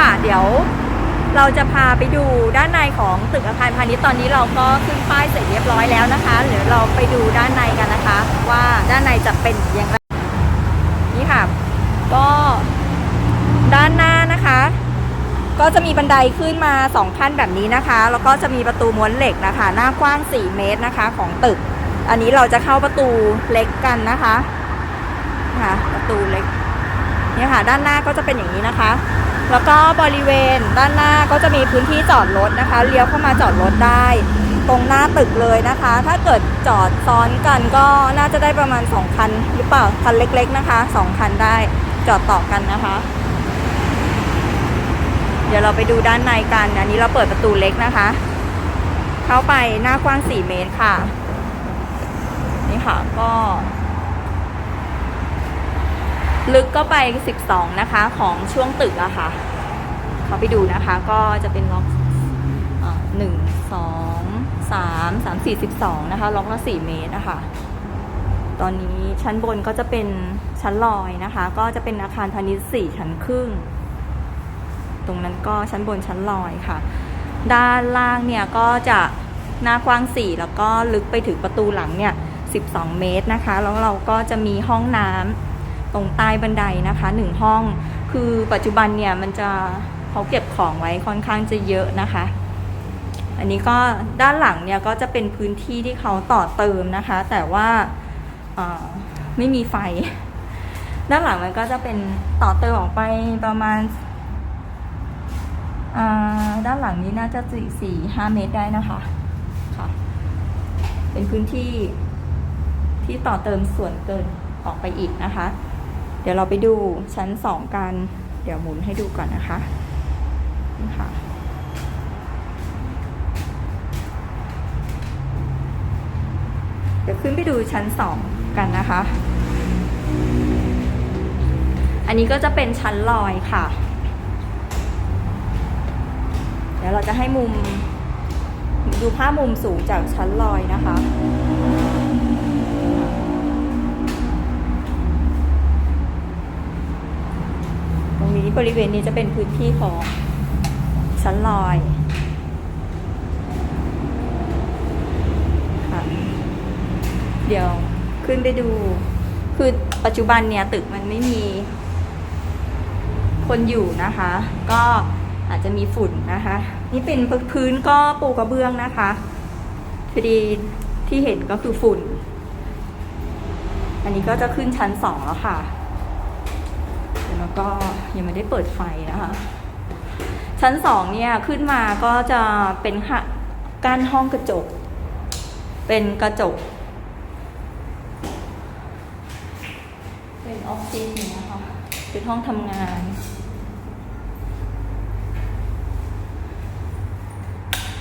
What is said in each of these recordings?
ค่ะ เดี๋ยวเราจะพาไปดูด้านในของตึกอาคารพาณิชย์ตอนนี้เราก็ขึ้นป้ายเสร็จเรียบร้อยแล้วนะคะเดี๋ยวเราไปดูด้านในกันนะคะ ว่าด้านในจะเป็นอย่างไรนี่ค่ะ ก็ด้านหน้านะคะ ก็จะมีบันไดขึ้นมา2ขั้นแบบนี้นะคะ แล้วก็จะมีประตูม้วนเหล็กนะคะ หน้ากว้าง 4 เมตรนะคะ ของตึก อันนี้เราจะเข้าประตูเล็กกันนะคะค่ะประตูเล็กเนี่ยค่ะ ด้านหน้าก็จะเป็นอย่างนี้นะคะ แล้วก็บริเวณด้านหน้าก็จะมีพื้นที่จอดรถนะคะ เลี้ยวเข้ามาจอดรถได้ ตรงหน้าตึกเลยนะคะ ถ้าเกิดจอดซ้อนกันก็น่าจะได้ประมาณ 2 คัน หรือเปล่า คันเล็กๆนะคะ 2 คันได้จอดต่อกันนะคะ เดี๋ยวเราไปดูด้านในกัน อันนี้เราเปิดประตูเล็กนะคะ เข้าไปหน้ากว้าง 4 เมตรค่ะ นี่ค่ะก็ ลึกก็ไป 12 นะคะ ของช่วงตึกอะค่ะ เขาไปดูนะคะ ก็จะเป็นล็อกหนึ่งสองสามสามสี่สิบสองนะคะ ล็อกละสี่เมตรนะคะ ตอนนี้ชั้นบนก็จะเป็นชั้นลอยนะคะ ก็จะเป็นอาคารพาณิชย์สี่ชั้นครึ่ง ตรงนั้นก็ชั้นบนชั้นลอยค่ะ ด้านล่างเนี่ยก็จะหน้ากว้าง4แล้วก็ลึกไปถึงประตูหลังเนี่ย12เมตรนะคะ แล้วเราก็จะมีห้องน้ำ ตรงใต้บันไดนะคะ1ห้อง คือปัจจุบันเนี่ยมันจะเขาเก็บของไว้ค่อนข้างจะเยอะนะคะ อันนี้ก็ด้านหลังเนี่ยก็จะเป็นพื้นที่ที่เขาต่อเติมนะคะ แต่ว่าไม่มีไฟ ด้านหลังมันก็จะเป็นต่อเติมออกไปประมาณาด้านหลังนี้น่าจะสี่สี่ห้าเมตรได้นะคะค่ะ เป็นพื้นที่ที่ต่อเติมส่วนเกินออกไปอีกนะคะ เดี๋ยวเราไปดูชั้นสองกัน เดี๋ยวหมุนให้ดูก่อนนะคะนี่ค่ะเดี๋ยวขึ้นไปดูชั้นสองกันนะคะ อันนี้ก็จะเป็นชั้นลอยค่ะ เดี๋ยวเราจะให้มุมดูภาพมุมสูงจากชั้นลอยนะคะ นี้บริเวณนี้จะเป็นพื้นที่ของชั้นลอยค่ะเดี๋ยวขึ้นไปดู คือปัจจุบันเนี่ยตึกมันไม่มีคนอยู่นะคะ ก็อาจจะมีฝุ่นนะคะ นี่เป็นพื้นก็ปูกระเบื้องนะคะพอดีที่เห็นก็คือฝุ่น อันนี้ก็จะขึ้นชั้นสองแล้วค่ะ แล้วก็ยังไม่ได้เปิดไฟนะคะ ชั้นสองเนี่ยขึ้นมาก็จะเป็นค่ะกั้นห้องกระจก เป็นกระจก เป็นออฟฟิศอย่างเงี้ยค่ะเป็นห้องทำงาน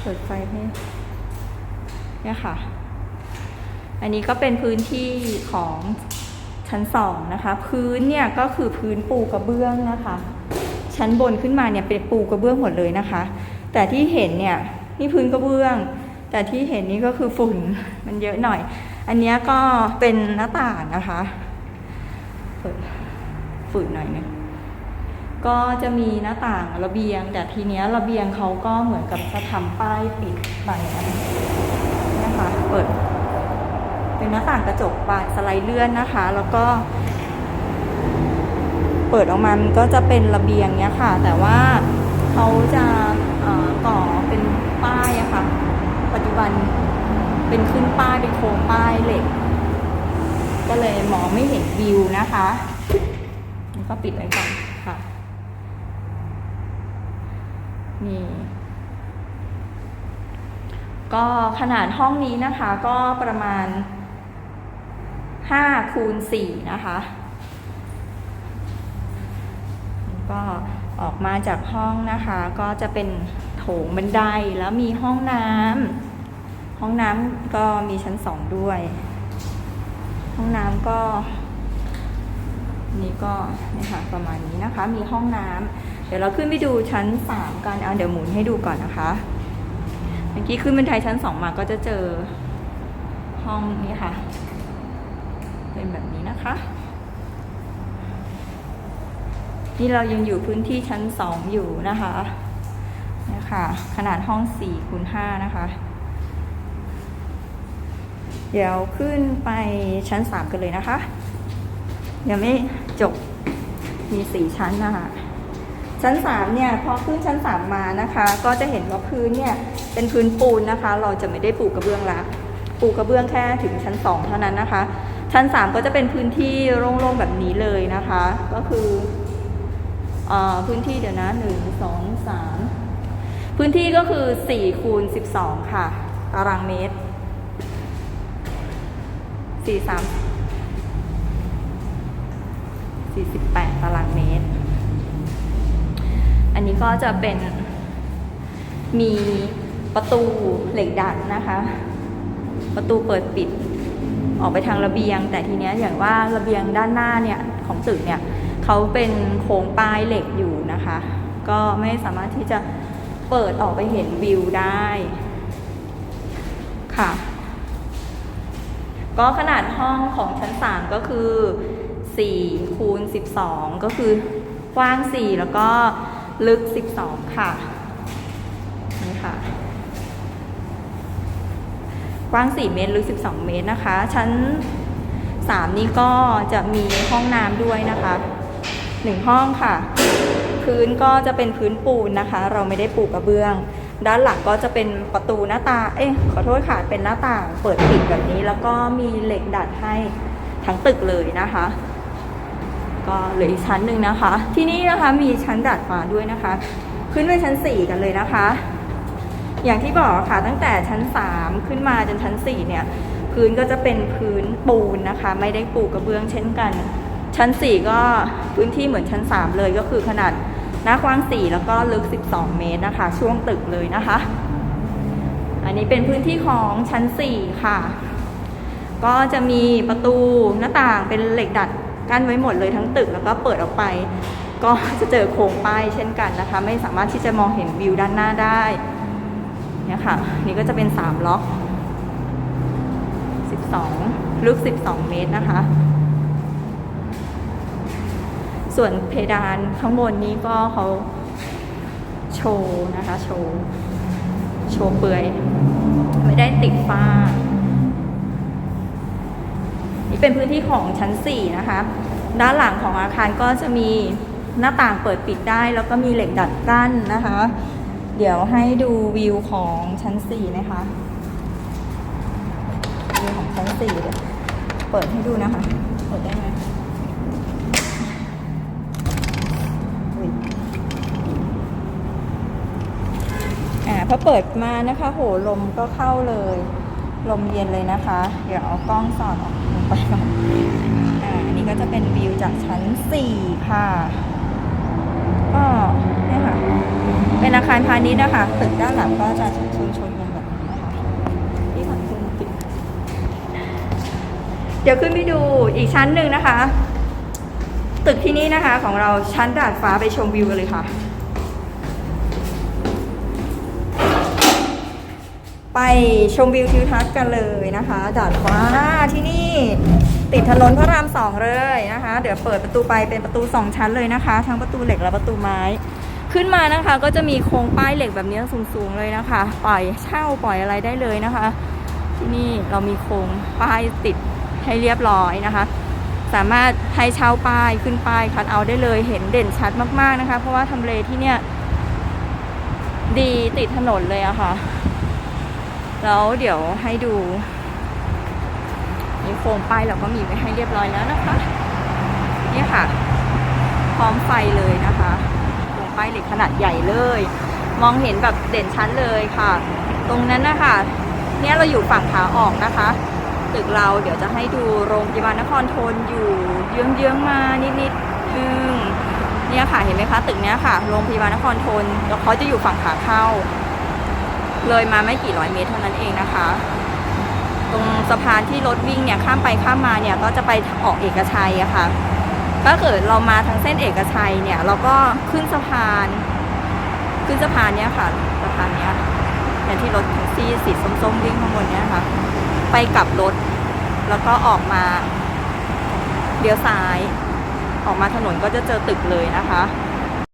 เปิดไฟให้เนี่ยค่ะ อันนี้ก็เป็นพื้นที่ของ ชั้นสองนะคะ พื้นเนี่ยก็คือพื้นปูกระเบื้องนะคะ ชั้นบนขึ้นมาเนี่ยเป็นปูกระเบื้องหมดเลยนะคะ แต่ที่เห็นเนี่ยนี่พื้นกระเบื้อง แต่ที่เห็นนี่ก็คือฝุ่นมันเยอะหน่อย อันนี้ก็เป็นหน้าต่างนะคะเปิดฝุ่นหน่อยนึงก็จะมีหน้าต่างระเบียง แต่ทีเนี้ยระเบียงเขาก็เหมือนกับจะทำป้ายปิดไปนะคะ เปิด หน้าต่างกระจกบานสไลด์เลื่อนนะคะ แล้วก็ เปิดออกมามันก็จะเป็นระเบียงเนี้ยค่ะ แต่ว่าเขาจะเอ่อก่อเป็นป้ายอะค่ะ ปัจจุบันเป็นขึ้นป้ายเป็นโครงป้ายเหล็ก ก็เลยมองไม่เห็นวิวนะคะก็ปิดไว้ก่อนค่ะ นี่ ก็ขนาดห้องนี้นะคะ ก็ประมาณ 5คูณ4นะคะ ก็ออกมาจากห้องนะคะ ก็จะเป็นโถงบันไดแล้วมีห้องน้ำห้องน้ำก็มีชั้นสองด้วย ห้องน้ำก็นี่ก็นี่ค่ะประมาณนี้นะคะ มีห้องน้ำเดี๋ยวเราขึ้นไปดูชั้นสามกันเอาเดี๋ยวหมุนให้ดูก่อนนะคะเมื่อกี้ขึ้นบันไดชั้นสองมาก็จะเจอห้องนี้ค่ะ เป็นแบบนี้นะคะ นี่เรายังอยู่พื้นที่ชั้นสองอยู่นะคะนี่ยค่ะขนาดห้องสี่คูณห้านะคะ เดี๋ยวขึ้นไปชั้นสามกันเลยนะคะ ยังไม่จบมีสี่ชั้นนะคะชั้นสามเนี่ยพอขึ้นชั้นสามมานะคะ ก็จะเห็นว่าพื้นเนี่ยเป็นพื้นปูนนะคะ เราจะไม่ได้ปูกระเบื้องละปูกระเบื้องแค่ถึงชั้นสองเท่านั้นนะคะ ชั้นสามก็จะเป็นพื้นที่โล่งๆแบบนี้เลยนะคะ ก็คืออพื้นที่เดี๋ยวนะหนึ่งสองสามพื้นที่ก็คือสี่คูณสิบสองค่ะ ตารางเมตรสี่สามสี่สิบแปดตารางเมตร อันนี้ก็จะเป็นมีประตูเหล็กดัดนะคะ ประตูเปิดปิด ออกไปทางระเบียง แต่ทีเนี้ยอย่างว่าระเบียงด้านหน้าเนี่ยของตึกเนี่ยเขาเป็นโครงปลายเหล็กอยู่นะคะ ก็ไม่สามารถที่จะเปิดออกไปเห็นวิวได้ค่ะก็ขนาดห้องของชั้น 3 ก็คือ4คูณ12 ก็คือกว้าง 4 แล้วก็ลึก 12 ค่ะ นี่ค่ะ กว้าง 4 เมตรลึก12 เมตรนะคะ ชั้น 3 นี้ก็จะมีห้องน้ำด้วยนะคะ 1 ห้องค่ะ พื้นก็จะเป็นพื้นปูนนะคะ เราไม่ได้ปูกระเบื้อง ด้านหลังก็จะเป็นประตูหน้าต่างเอ๊ะขอโทษค่ะ เป็นหน้าต่างเปิดปิดแบบนี้ แล้วก็มีเหล็กดัดให้ทั้งตึกเลยนะคะ ก็เหลืออีกชั้นหนึ่งนะคะ ที่นี่นะคะมีชั้นดาดฟ้าด้วยนะคะ ขึ้นไปชั้น 4 กันเลยนะคะ อย่างที่บอกค่ะตั้งแต่ชั้น 3 ขึ้นมาจนชั้น 4 เนี่ย พื้นก็จะเป็นพื้นปูนนะคะ ไม่ได้ปูกระเบื้องเช่นกัน ชั้น 4 ก็พื้นที่เหมือนชั้น 3 เลยก็คือขนาดหน้ากว้าง 4 แล้วก็ลึก 12 เมตรนะคะ ช่วงตึกเลยนะคะ อันนี้เป็นพื้นที่ของชั้น 4 ค่ะ ก็จะมีประตูหน้าต่างเป็นเหล็กดัดกั้นไว้หมดเลยทั้งตึกแล้วก็เปิดออกไป ก็จะเจอโครงป้ายเช่นกันนะคะ ไม่สามารถที่จะมองเห็นวิวด้านหน้าได้ เนี่ยค่ะ นี่ก็จะเป็น 3 ล็อก 12 ลึก 12 เมตรนะคะ ส่วนเพดานข้างบนนี้ก็เขาโชว์นะคะ โชว์ โชว์เปลือย ไม่ได้ติดฝ้า นี่เป็นพื้นที่ของชั้น 4 นะคะ ด้านหลังของอาคารก็จะมีหน้าต่างเปิดปิดได้ แล้วก็มีเหล็กดัดกั้นนะคะ เดี๋ยวให้ดูวิวของชั้น4นะคะวิวของชั้น4เดี๋ยวเปิดให้ดูนะคะ เปิดได้ไหมอ่าพอเปิดมานะคะ โหลมก็เข้าเลย ลมเย็นเลยนะคะ เดี๋ยวเอากล้องสอดออกลงไปก่อนอ่าอันนี้ก็จะเป็นวิวจากชั้น 4 ค่ะ ก็เนี่ยค่ะ เป็นอาคารพาณิชย์นะคะตึกด้านหลังก็จะชนชนๆกันแบบนี้นะคะที่ผังคุณปิดเดี๋ยวขึ้นไปดูอีกชั้นหนึ่งนะคะ ตึกที่นี่นะคะของเราชั้นดาดฟ้าไปชมวิวกันเลยค่ะ ไปชมวิวทิวทัศน์กันเลยนะคะ ดาดฟ้าที่นี่ติดถนนพระรามสองเลยนะคะ เดี๋ยวเปิดประตูไปเป็นประตูสองชั้นเลยนะคะ ทั้งประตูเหล็กและประตูไม้ ขึ้นมานะคะก็จะมีโครงป้ายเหล็กแบบนี้สูงๆเลยนะคะ ปล่อยเช่าปล่อยอะไรได้เลยนะคะ ที่นี่เรามีโครงป้ายติดให้เรียบร้อยนะคะ สามารถให้เช่าป้ายขึ้นป้ายคัดเอาได้เลยเห็นเด่นชัดมากๆนะคะ เพราะว่าทำเลที่เนี่ยดีติดถนนเลยอะค่ะ แล้วเดี๋ยวให้ดูนี่โคมป้ายเราก็มีไว้ให้เรียบร้อยแล้วนะคะ นี่ค่ะ พร้อมไฟเลยนะคะ โคมป้ายเหล็กขนาดใหญ่เลย มองเห็นแบบเด่นชัดเลยค่ะ ตรงนั้นนะคะเนี่ยเราอยู่ฝั่งขาออกนะคะ ตึกเราเดี๋ยวจะให้ดูโรงพยาบาลนครทนอยู่เยื้องๆมานิดๆนึงเนี่ยค่ะเห็นไหมคะตึกเนี้ยค่ะโรงพยาบาลนครทนแล้วเขาจะอยู่ฝั่งขาเข้า เลยมาไม่กี่ร้อยเมตรเท่านั้นเองนะคะ ตรงสะพานที่รถวิ่งเนี่ยข้ามไปข้ามมาเนี่ยก็จะไปออกเอกชัยอะค่ะ ถ้าเกิดเรามาทางเส้นเอกชัยเนี่ย เราก็ขึ้นสะพาน ขึ้นสะพานเนี้ยค่ะสะพานเนี้ยอย่างที่รถแท็กซี่สีส้มๆวิ่งข้างบนเนี้ยค่ะ ไปกลับรถ แล้วก็ออกมาเลี้ยวซ้าย ออกมาถนนก็จะเจอตึกเลยนะคะ